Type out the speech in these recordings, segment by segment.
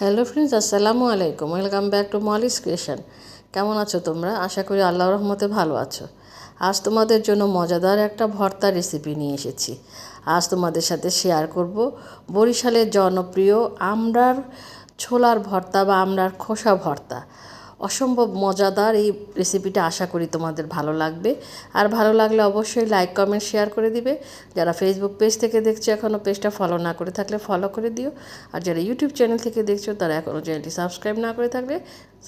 Hello friends আসসালামু আলাইকুম। Welcome back to Molly's creation কেমন আছো তোমরা? আশা করি আল্লাহ রহমতে ভালো আছো। আজ তোমাদের জন্য মজাদার একটা ভর্তা রেসিপি নিয়ে এসেছি। আজ তোমাদের সাথে শেয়ার করব বরিশালের জনপ্রিয় আমড়ার ছোলার ভর্তা বা আমড়ার খোসা ভর্তা। অসম্ভব মজাদার এই রেসিপিটা আশা করি তোমাদের ভালো লাগবে। আর ভালো লাগলে অবশ্যই লাইক কমেন্ট শেয়ার করে দিবে। যারা ফেসবুক পেজ থেকে দেখছ এখনও পেজটা ফলো না করে থাকলে ফলো করে দিও। আর যারা ইউটিউব চ্যানেল থেকে দেখছ তারা এখনও চ্যানেলটি সাবস্ক্রাইব না করে থাকলে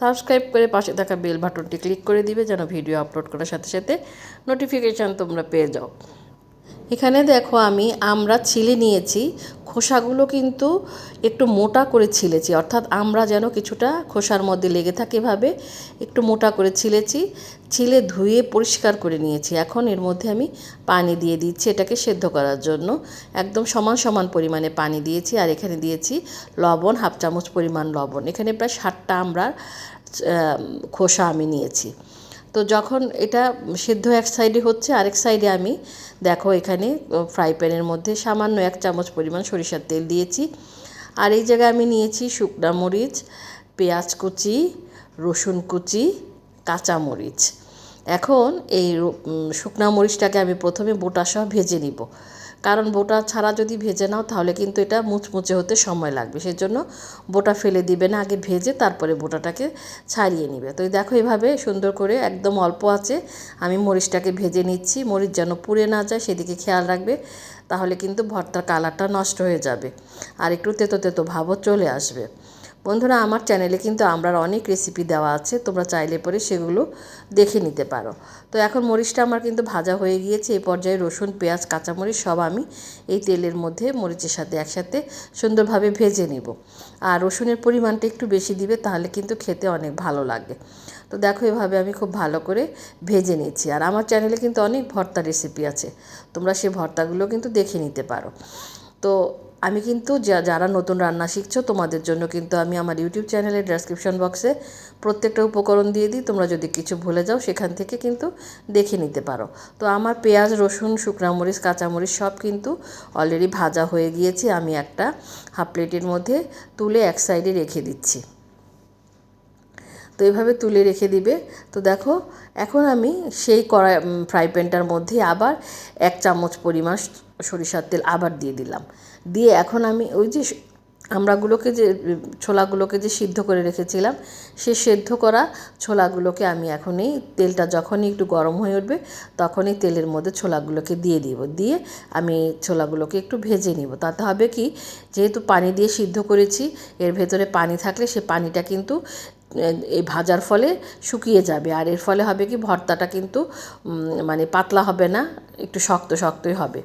সাবস্ক্রাইব করে পাশে থাকা বেল বাটনটি ক্লিক করে দিবে যেন ভিডিও আপলোড করার সাথে সাথে নোটিফিকেশান তোমরা পেয়ে যাও। এখানে দেখো আমি, আমরা ছিলে নিয়েছি। খোসাগুলো কিন্তু একটু মোটা করে ছিলেছি, অর্থাৎ আমরা যেন কিছুটা খোসার মধ্যে লেগে থাকে এভাবে, একটু মোটা করে ছিলেছি। ছিলে ধুয়ে পরিষ্কার করে নিয়েছি। এখন এর মধ্যে আমি পানি দিয়ে দিচ্ছি এটাকে সেদ্ধ করার জন্য। একদম সমান সমান পরিমাণে পানি দিয়েছি আর এখানে দিয়েছি লবণ, হাফ চামচ পরিমাণ লবণ। এখানে প্রায় ষাটটা আমরা খোসা আমি নিয়েছি। তো যখন এটা সিদ্ধ এক সাইডে হচ্ছে, আরেক সাইডে আমি দেখো এখানে ফ্রাই প্যানের মধ্যে সামান্য এক চামচ পরিমাণ সরিষার তেল দিয়েছি। আর এই জায়গায় আমি নিয়েছি শুকনা মরিচ, পেঁয়াজ কুচি, রসুন কুচি, কাঁচা মরিচ। এখন এই শুকনা মরিচটাকে আমি প্রথমে বোটাসহ ভেজে নিব। কারণ বোটা ছাড়া যদি ভেজে নাও, তাহলে কিন্তু এটা মুচমুচে হতে সময় লাগবে। সেজন্য বোটা ফেলে দিবে না, আগে ভেজে তারপরে বোটাটাকে ছাড়িয়ে নিবে। তো দেখো এভাবে সুন্দর করে একদম অল্প আছে। আমি মরিচটাকে ভেজে নিচ্ছি। মরিচ যেন পুড়ে না যায়, সেদিকে খেয়াল রাখবে, তাহলে কিন্তু ভর্তার কালারটা নষ্ট হয়ে যাবে। আর একটু তেতো তেতো ভাবও চলে আসবে। বন্ধুরা, আমার চ্যানেলে কিন্তু আমরার অনেক রেসিপি দেওয়া আছে, তোমরা চাইলে পরে সেগুলো দেখে নিতে পারো। তো এখন মরিচটা আমার কিন্তু ভাজা হয়ে গিয়েছে এই পর্যায়ে রসুন, পেঁয়াজ, কাঁচামরিচ সব আমি এই তেলের মধ্যে মরিচের সাথে একসাথে সুন্দরভাবে ভেজে নেব। আর রসুনের পরিমাণটা একটু বেশি দিবে, তাহলে কিন্তু খেতে অনেক ভালো লাগে। তো দেখো, এভাবে আমি খুব ভালো করে ভেজে নিচ্ছি আর আমার চ্যানেলে কিন্তু অনেক ভর্তা রেসিপি আছে, তোমরা সেই ভর্তাগুলো কিন্তু দেখে নিতে পারো। তো আমি কিন্তু যা, যারা নতুন রান্না শিখছো, তোমাদের জন্য কিন্তু আমি আমার ইউটিউব চ্যানেলের ডেসক্রিপশন বক্সে প্রত্যেকটা উপকরণ দিয়ে দিই। তোমরা যদি কিছু ভুলে যাও, সেখান থেকে কিন্তু দেখে নিতে পারো। তো আমার পেঁয়াজ, রসুন শুকনামরিচ কাঁচামরিচ সব কিন্তু অলরেডি ভাজা হয়ে গিয়েছে। আমি একটা হাফ প্লেটের মধ্যে তুলে এক সাইডে রেখে দিচ্ছি। তো এভাবে তুলে রেখে দিবে। তো দেখো, এখন আমি সেই কড়াই ফ্রাই প্যানটার মধ্যে আবার এক চামচ পরিমাণ সরিষার তেল আবার দিয়ে দিলাম। দিয়ে এখন আমি ওই যে আমড়াগুলোকে যে, ছোলাগুলোকে যে সিদ্ধ করে রেখেছিলাম, সে সেদ্ধ করা ছোলাগুলোকে আমি এখন এই তেলটা যখনই একটু গরম হয়ে উঠবে তখনই তেলের মধ্যে ছোলাগুলোকে দিয়ে দিব। দিয়ে আমি ছোলাগুলোকে একটু ভেজে নিব। তাতে হবে কি, যেহেতু পানি দিয়ে সিদ্ধ করেছি, এর ভেতরে পানি থাকলে সে পানিটা কিন্তু এই ভাজার ফলে শুকিয়ে যাবে। আর এর ফলে হবে কি, ভর্তাটা কিন্তু মানে পাতলা হবে না, একটু শক্ত শক্তই হবে।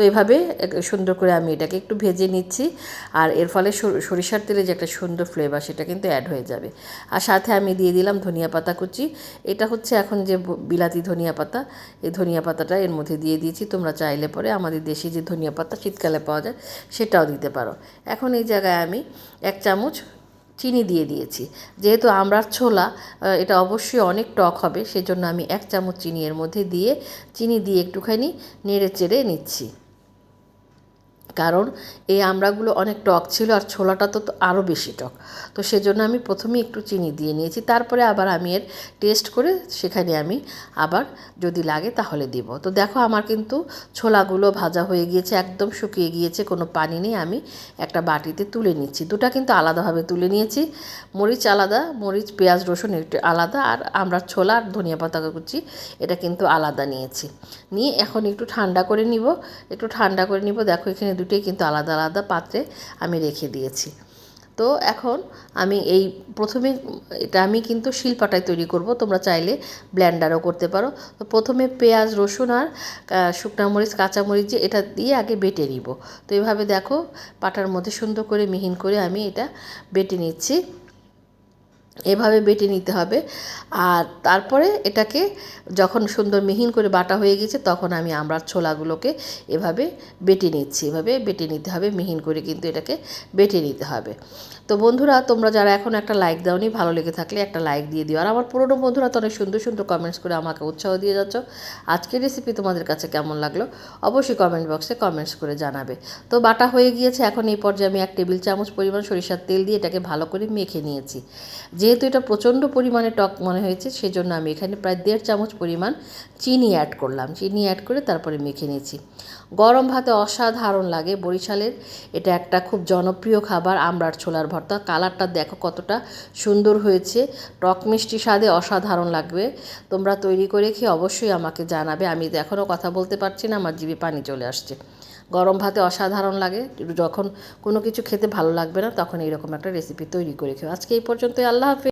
তো এভাবে সুন্দর করে আমি এটাকে একটু ভেজে নিচ্ছি। আর এর ফলে সরিষার তেলে যে একটা সুন্দর ফ্লেভার সেটা কিন্তু অ্যাড হয়ে যাবে। আর সাথে আমি দিয়ে দিলাম ধনিয়া পাতা কুচি। এটা হচ্ছে এখন যে বিলাতি ধনিয়া পাতা, এই ধনিয়া পাতাটা এর মধ্যে দিয়ে দিয়েছি। তোমরা চাইলে পরে আমাদের দেশে যে ধনিয়া পাতা শীতকালে পাওয়া যায়, সেটাও দিতে পারো। এখন এই জায়গায় আমি এক চামচ চিনি দিয়ে দিয়েছি। যেহেতু আমড়ার ছোলা এটা অবশ্যই অনেক টক হবে, সেজন্য আমি এক চামচ চিনি এর মধ্যে দিয়ে, চিনি দিয়ে একটুখানি নেড়ে চেড়ে নিচ্ছি। কারণ এই আমড়াগুলো অনেক টক ছিল আর ছোলাটা তো আরও বেশি টক। তো সেজন্য আমি প্রথমে একটু চিনি দিয়ে নিয়েছি, তারপরে আবার আমি এর টেস্ট করে সেখানে আমি আবার যদি লাগে তাহলে দিব। তো দেখো আমার কিন্তু ছোলাগুলো ভাজা হয়ে গিয়েছে, একদম শুকিয়ে গিয়েছে, কোনো পানি নেই, আমি একটা বাটিতে তুলে নিচ্ছি। দুটা কিন্তু আলাদাভাবে তুলে নিয়েছি, মরিচ আলাদা, মরিচ, পেঁয়াজ, রসুন একটু আলাদা আর আমরা ছোলা আর ধনিয়া পাতা কুচি, এটা কিন্তু আলাদা নিয়েছি। নিয়ে এখন একটু ঠান্ডা করে নিব, একটু ঠান্ডা করে নিব, দেখো এখানে দুটোই কিন্তু আলাদা আলাদা পাত্রে আমি রেখে দিয়েছি। তো এখন আমি এই প্রথমে এটা আমি কিন্তু শিলপাটায় তৈরি করব, তোমরা চাইলে ব্ল্যান্ডারও করতে পারো। তো প্রথমে পেঁয়াজ, রসুন আর শুকনা মরিচ কাঁচামরিচ যে এটা দিয়ে আগে বেটে নিব। তো এভাবে দেখো পাটার মধ্যে সুন্দর করে মিহিন করে আমি এটা বেটে নিচ্ছি। এভাবে বেটে নিতে হবে। আর তারপরে এটাকে যখন সুন্দর মিহিন করে বাটা হয়ে গেছে, তখন আমি আমড়ার ছোলাগুলোকে এভাবে বেটে নিচ্ছি। এভাবে বেটে নিতে হবে, মিহিন করে কিন্তু এটাকে বেটে নিতে হবে। তো বন্ধুরা, তোমরা যারা এখন একটা লাইক দাওনি, ভালো লেগে থাকলে একটা লাইক দিয়ে দিও। আর আমার পুরনো বন্ধুরা তো অনেক সুন্দর সুন্দর কমেন্টস করে আমাকে উৎসাহ দিয়ে যাচ্ছ। আজকের রেসিপি তোমাদের কাছে কেমন লাগল, অবশ্যই কমেন্ট বক্সে কমেন্টস করে জানাবে। তো বাটা হয়ে গিয়েছে, এখন এই পর্যায়ে আমি এক টেবিল চামচ পরিমাণ সরিষার তেল দিয়ে এটাকে ভালো করে মেখে নিয়েছি। যেহেতু এটা প্রচণ্ড পরিমাণে টক মনে হয়েছে, সেজন্য আমি এখানে প্রায় দেড় চামচ পরিমাণ চিনি অ্যাড করলাম। চিনি অ্যাড করে তারপরে মেখে নিয়েছি। গরম ভাতে অসাধারণ লাগে বরিশালের। এটা একটা খুব জনপ্রিয় খাবার, আমড়ার ছোলার কালারটা দেখো কতটা সুন্দর হয়েছে। টক মিষ্টি স্বাদে অসাধারণ লাগবে। তোমরা তৈরি করে খেয়ে অবশ্যই আমাকে জানাবে। আমি এখনও কথা বলতে পারছি না, আমার জিভে পানি চলে আসছে। গরম ভাতে অসাধারণ লাগে। যখন কোনো কিছু খেতে ভালো লাগবে না, তখন এইরকম একটা রেসিপি তৈরি করে খেয়ে। আজকে এই পর্যন্তই। আল্লাহ হাফেজ।